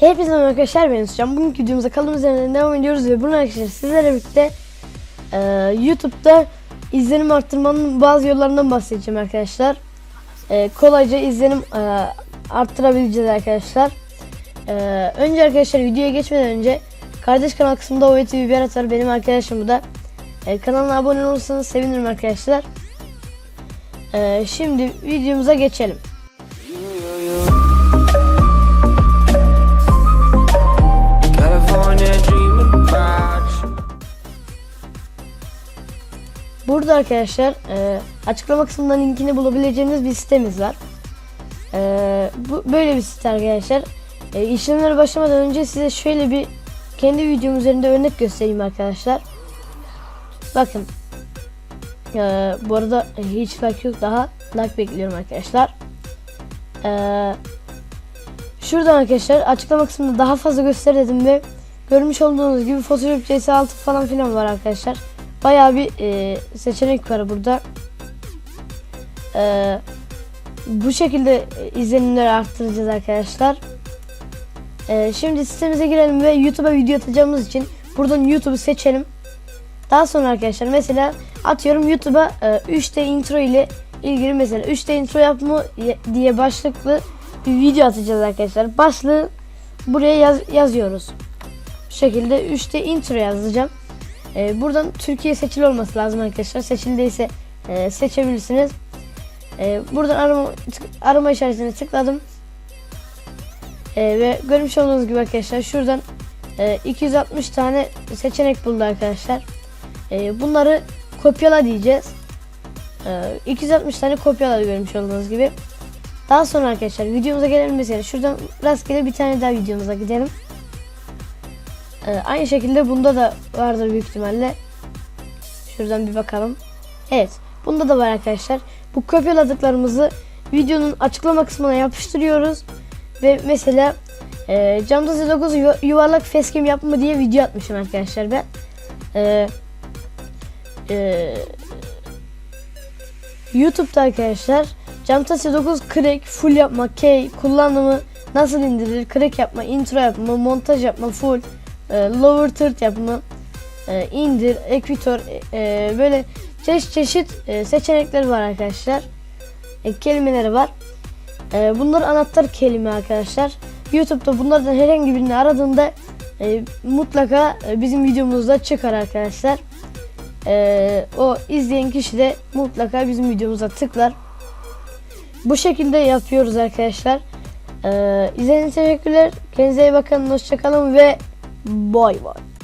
Hepinize arkadaşlar ben Hüscan. Bugünkü videomuza kaldığımız yerden devam ediyoruz ve bunu arkadaşlar sizlerle birlikte e, YouTube'da izlenim arttırmanın bazı yollarından bahsedeceğim arkadaşlar. E, kolayca izlenim e, arttırabileceğiz arkadaşlar. E, önce arkadaşlar videoya geçmeden önce kardeş kanal kısmında OVTV Berat var benim arkadaşım bu da. E, kanalına abone olursanız sevinirim arkadaşlar. E, şimdi videomuza geçelim. Burada arkadaşlar e, açıklama kısmından linkini bulabileceğiniz bir sitemiz var. E, bu böyle bir site arkadaşlar. E, işlemlere başlamadan önce size şöyle bir kendi videom üzerinde örnek göstereyim arkadaşlar. Bakın. E, bu arada hiç fark yok daha like bekliyorum arkadaşlar. E, şuradan arkadaşlar açıklama kısmında daha fazla göster dedim ve görmüş olduğunuz gibi Photoshop CS6 falan filan var arkadaşlar. Bayağı bir e, seçenek var burada. E, bu şekilde izlenimleri arttıracağız arkadaşlar. E, şimdi sitemize girelim ve YouTube'a video atacağımız için buradan YouTube'u seçelim. Daha sonra arkadaşlar mesela atıyorum YouTube'a e, 3D intro ile ilgili mesela 3D intro yapma ye- diye başlıklı bir video atacağız arkadaşlar. Başlığı buraya yaz- yazıyoruz. Bu şekilde 3D intro yazacağım. Ee, buradan Türkiye seçili olması lazım arkadaşlar. Seçildiyse e, seçebilirsiniz. Ee, buradan arama, tık- arama işaretine tıkladım. Ee, ve görmüş olduğunuz gibi arkadaşlar şuradan e, 260 tane seçenek buldu arkadaşlar. Ee, bunları kopyala diyeceğiz. Ee, 260 tane kopyala görmüş olduğunuz gibi. Daha sonra arkadaşlar videomuza gelelim mesela şuradan rastgele bir tane daha videomuza gidelim. Ee, aynı şekilde bunda da vardır büyük ihtimalle. Şuradan bir bakalım. Evet. Bunda da var arkadaşlar. Bu kopyaladıklarımızı videonun açıklama kısmına yapıştırıyoruz. Ve mesela e, Camtasia 9 yuva- yuvarlak facecam yapma diye video atmışım arkadaşlar ben. E, e, YouTube'da arkadaşlar Camtasia 9 crack, full yapma, key, kullanımı nasıl indirilir, crack yapma, intro yapma, montaj yapma, full, e, lower third yapma, e, indir, ekvator e, böyle çeşit çeşit e, seçenekler var arkadaşlar. E, kelimeleri var. E, bunlar anahtar kelime arkadaşlar. YouTube'da bunlardan herhangi birini aradığında e, mutlaka e, bizim videomuzda çıkar arkadaşlar. E, o izleyen kişi de mutlaka bizim videomuza tıklar. Bu şekilde yapıyoruz arkadaşlar. E, izlediğiniz teşekkürler. Kendinize iyi bakın. Hoşçakalın ve バイバイ。